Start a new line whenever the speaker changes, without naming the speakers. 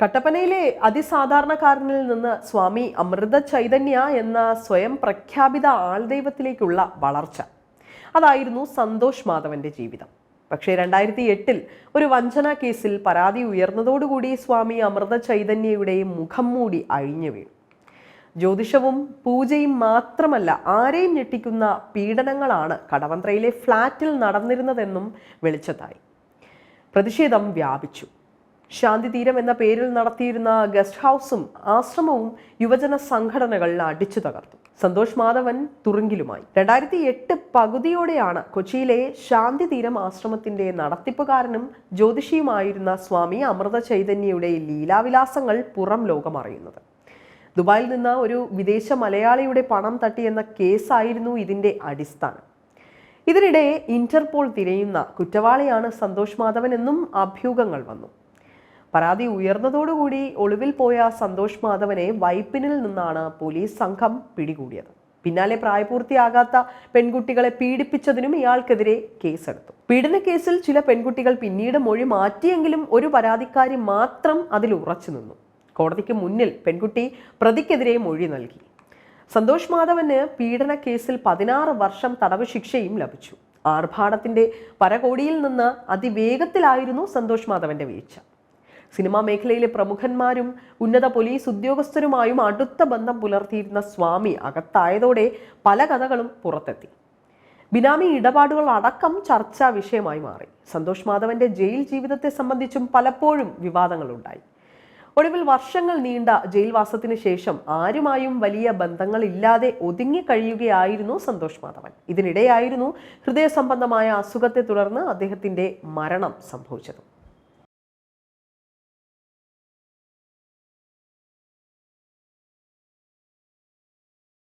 കട്ടപ്പനയിലെ അതിസാധാരണക്കാരനിൽ നിന്ന് സ്വാമി അമൃത ചൈതന്യ എന്ന സ്വയം പ്രഖ്യാപിത ആൾദൈവത്തിലേക്കുള്ള വളർച്ച. അതായിരുന്നു സന്തോഷ് മാധവന്റെ ജീവിതം. പക്ഷേ രണ്ടായിരത്തി എട്ടിൽ ഒരു വഞ്ചന കേസിൽ പരാതി ഉയർന്നതോടുകൂടി സ്വാമി അമൃത ചൈതന്യയുടെ മുഖം മൂടി അഴിഞ്ഞു വീണു. ജ്യോതിഷവും പൂജയും മാത്രമല്ല ആരെയും ഞെട്ടിക്കുന്ന പീഡനങ്ങളാണ് കടവന്ത്രയിലെ ഫ്ളാറ്റിൽ നടന്നിരുന്നതെന്നും വെളിച്ചത്തായി. പ്രതിഷേധം വ്യാപിച്ചു. ശാന്തി തീരം എന്ന പേരിൽ നടത്തിയിരുന്ന ഗസ്റ്റ് ഹൗസും ആശ്രമവും യുവജന സംഘടനകൾ അടിച്ചു തകർത്തു. സന്തോഷ് മാധവൻ തുറുങ്കിലുമായി. രണ്ടായിരത്തി എട്ട് പകുതിയോടെയാണ് കൊച്ചിയിലെ ശാന്തിതീരം ആശ്രമത്തിന്റെ നടത്തിപ്പുകാരനും ജ്യോതിഷിയുമായിരുന്ന സ്വാമി അമൃത ചൈതന്യയുടെ ലീലാവിലാസങ്ങൾ പുറം ലോകം അറിയുന്നത് ദുബായിൽ നിന്ന് ഒരു വിദേശ മലയാളിയുടെ പണം തട്ടിയെന്ന കേസായിരുന്നു ഇതിന്റെ അടിസ്ഥാനം. ഇതിനിടെ ഇന്റർപോൾ തിരയുന്ന കുറ്റവാളിയാണ് സന്തോഷ് മാധവൻ എന്നും അഭ്യൂഹങ്ങൾ വന്നു. പരാതി ഉയർന്നതോടുകൂടി ഒളിവിൽ പോയ സന്തോഷ് മാധവനെ വൈപ്പിനിൽ നിന്നാണ് പോലീസ് സംഘം പിടികൂടിയത്. പിന്നാലെ പ്രായപൂർത്തിയാകാത്ത പെൺകുട്ടികളെ പീഡിപ്പിച്ചതിനും ഇയാൾക്കെതിരെ കേസെടുത്തു. പീഡന കേസിൽ ചില പെൺകുട്ടികൾ പിന്നീട് മൊഴി മാറ്റിയെങ്കിലും ഒരു പരാതിക്കാരി മാത്രം അതിൽ ഉറച്ചു നിന്നു. കോടതിക്ക് മുന്നിൽ പെൺകുട്ടി പ്രതിക്കെതിരെ മൊഴി നൽകി. സന്തോഷ് മാധവന് പീഡന കേസിൽ പതിനാറ് വർഷം തടവ് ശിക്ഷയും ലഭിച്ചു. ആർഭാടത്തിന്റെ പരകോടിയിൽ നിന്ന് അതിവേഗത്തിലായിരുന്നു സന്തോഷ് മാധവന്റെ വീഴ്ച. സിനിമാ മേഖലയിലെ പ്രമുഖന്മാരും ഉന്നത പോലീസ് ഉദ്യോഗസ്ഥരുമായും അടുത്ത ബന്ധം പുലർത്തിയിരുന്ന സ്വാമി അകത്തായതോടെ പല കഥകളും പുറത്തെത്തി. ബിനാമി ഇടപാടുകൾ അടക്കം ചർച്ചാ വിഷയമായി മാറി. സന്തോഷ് മാധവന്റെ ജയിൽ ജീവിതത്തെ സംബന്ധിച്ചും പലപ്പോഴും വിവാദങ്ങളുണ്ടായി. ഒടുവിൽ വർഷങ്ങൾ നീണ്ട ജയിൽവാസത്തിന് ശേഷം ആരുമായും വലിയ ബന്ധങ്ങളില്ലാതെ ഒതുങ്ങി കഴിയുകയായിരുന്നു സന്തോഷ് മാധവൻ. ഇതിനിടെയായിരുന്നു ഹൃദയ സംബന്ധമായ അസുഖത്തെ തുടർന്ന് അദ്ദേഹത്തിന്റെ മരണം സംഭവിച്ചത്.